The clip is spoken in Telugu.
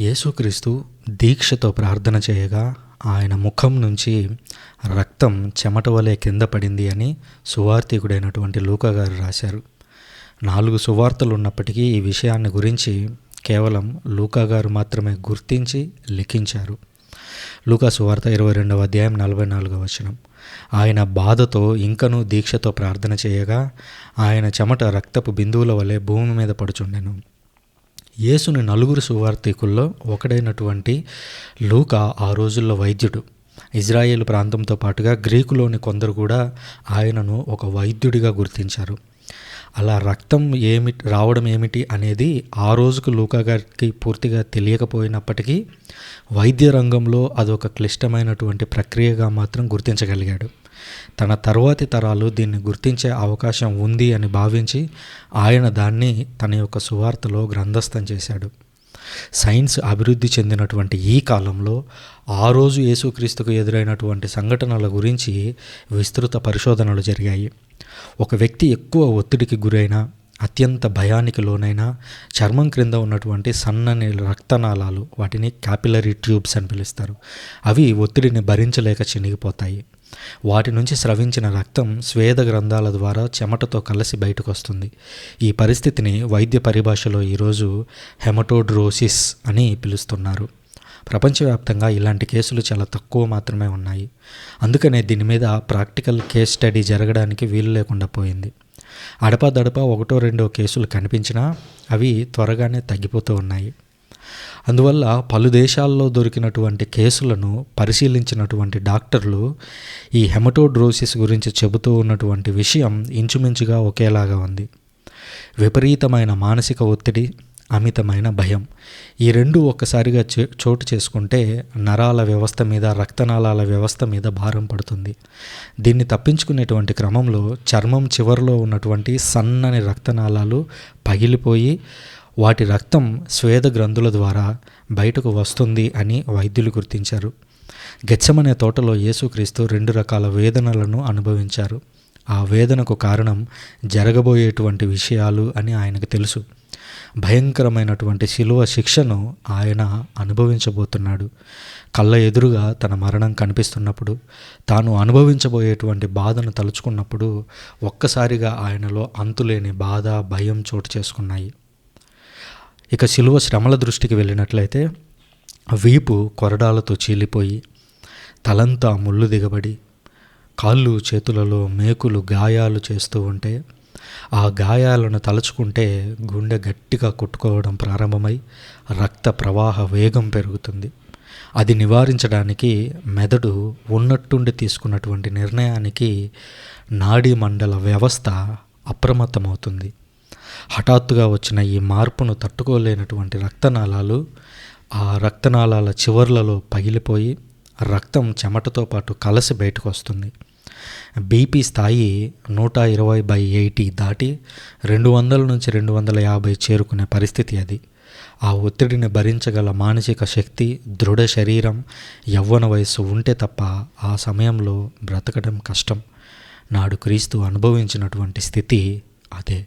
యేసుక్రీస్తు దీక్షతో ప్రార్థన చేయగా ఆయన ముఖం నుంచి రక్తం చెమట వలె కింద పడింది అని సువార్థికుడైనటువంటి లూకా గారు రాశారు. నాలుగు సువార్తలు ఉన్నప్పటికీ ఈ విషయాన్ని గురించి కేవలం లూకా గారు మాత్రమే గుర్తించి లిఖించారు. లూకా సువార్త ఇరవై రెండవ అధ్యాయం నలభై నాలుగవ వచనం. ఆయన బాధతో ఇంకనూ దీక్షతో ప్రార్థన చేయగా ఆయన చెమట రక్తపు బిందువుల వలె భూమి మీద పడుచుండెను. యేసుని నలుగురు సువార్థికుల్లో ఒకడైనటువంటి లూకా ఆ రోజుల్లో వైద్యుడు. ఇజ్రాయేల్ ప్రాంతంతో పాటుగా గ్రీకులోని కొందరు కూడా ఆయనను ఒక వైద్యుడిగా గుర్తించారు. అలా రక్తం ఏమి రావడం ఏమిటి అనేది ఆ రోజుకు లూకా గారికి పూర్తిగా తెలియకపోయినప్పటికీ వైద్య రంగంలో అదొక క్లిష్టమైనటువంటి ప్రక్రియగా మాత్రం గుర్తించగలిగాడు. తన తరువాతి తరాలు దీన్ని గుర్తించే అవకాశం ఉంది అని భావించి ఆయన దాన్ని తన యొక్క సువార్తలో గ్రంథస్థం చేశాడు. సైన్స్ అభివృద్ధి చెందినటువంటి ఈ కాలంలో ఆ రోజు యేసుక్రీస్తుకు ఎదురైనటువంటి సంఘటనల గురించి విస్తృత పరిశోధనలు జరిగాయి. ఒక వ్యక్తి ఎక్కువ ఒత్తిడికి గురైన అత్యంత భయానికి లోనైన చర్మం క్రింద ఉన్నటువంటి సన్నని రక్తనాళాలు వాటిని క్యాపిలరీ ట్యూబ్స్ అని పిలుస్తారు. అవి ఒత్తిడిని భరించలేక చినిగిపోతాయి. వాటి నుంచి స్రవించిన రక్తం స్వేద గ్రంథాల ద్వారా చెమటతో కలిసి బయటకు వస్తుంది ఈ పరిస్థితిని వైద్య పరిభాషలో ఈరోజు హెమటోడ్రోసిస్ అని పిలుస్తున్నారు. ప్రపంచవ్యాప్తంగా ఇలాంటి కేసులు చాలా తక్కువ మాత్రమే ఉన్నాయి. అందుకనే దీని మీద ప్రాక్టికల్ కేస్ స్టడీ జరగడానికి వీలు లేకుండా పోయింది. అడపాదడపా ఒకటో రెండో కేసులు కనిపించినా అవి త్వరగానే తగ్గిపోతూ ఉన్నాయి. అందువల్ల పలు దేశాల్లో దొరికినటువంటి కేసులను పరిశీలించినటువంటి డాక్టర్లు ఈ హెమటోడ్రోసిస్ గురించి చెబుతూ ఉన్నటువంటి విషయం ఇంచుమించుగా ఒకేలాగా ఉంది. విపరీతమైన మానసిక ఒత్తిడి అమితమైన భయం. ఈ రెండు ఒక్కసారిగా చోటు చేసుకుంటే నరాల వ్యవస్థ మీద రక్తనాళాల వ్యవస్థ మీద భారం పడుతుంది. దీన్ని తప్పించుకునేటువంటి క్రమంలో చర్మం చివరిలో ఉన్నటువంటి సన్నని రక్తనాళాలు పగిలిపోయి వాటి రక్తం స్వేద గ్రంథుల ద్వారా బయటకు వస్తుంది అని వైద్యులు గుర్తించారు. గెచ్చమనే తోటలో యేసుక్రీస్తు రెండు రకాల వేదనలను అనుభవించారు. ఆ వేదనకు కారణం జరగబోయేటువంటి విషయాలు అని ఆయనకు తెలుసు. భయంకరమైనటువంటి శిలువ శిక్షను ఆయన అనుభవించబోతున్నాడు. కళ్ళ ఎదురుగా తన మరణం కనిపిస్తున్నప్పుడు తాను అనుభవించబోయేటువంటి బాధను తలుచుకున్నప్పుడు ఒక్కసారిగా ఆయనలో అంతులేని బాధ భయం చోటు చేసుకున్నాయి. ఇక శిలువ శ్రమల దృష్టికి వెళ్ళినట్లయితే వీపు కొరడాలతో చీలిపోయి తలంతా ముళ్ళు దిగబడి కాళ్ళు చేతులలో మేకులు గాయాలు చేస్తూ ఉంటే ఆ గాయాలను తలుచుకుంటే గుండె గట్టిగా కొట్టుకోవడం ప్రారంభమై రక్త ప్రవాహ వేగం పెరుగుతుంది. అది నివారించడానికి మెదడు ఉన్నట్టుండి తీసుకున్నటువంటి నిర్ణయానికి నాడీ మండల వ్యవస్థ అప్రమత్తమవుతుంది. హఠాత్తుగా వచ్చిన ఈ మార్పును తట్టుకోలేనటువంటి రక్తనాళాలు ఆ రక్తనాళాల చివర్లలో పగిలిపోయి రక్తం చెమటతో పాటు కలసి బయటకు వస్తుంది. బీపీ స్థాయి నూట ఇరవై బై ఎయిటీ దాటి రెండు వందల నుంచి రెండు వందల యాభై చేరుకునే పరిస్థితి అది. ఆ ఒత్తిడిని భరించగల మానసిక శక్తి దృఢ శరీరం యవ్వన వయస్సు ఉంటే తప్ప ఆ సమయంలో బ్రతకడం కష్టం. నాడు క్రీస్తు అనుభవించినటువంటి స్థితి అదే.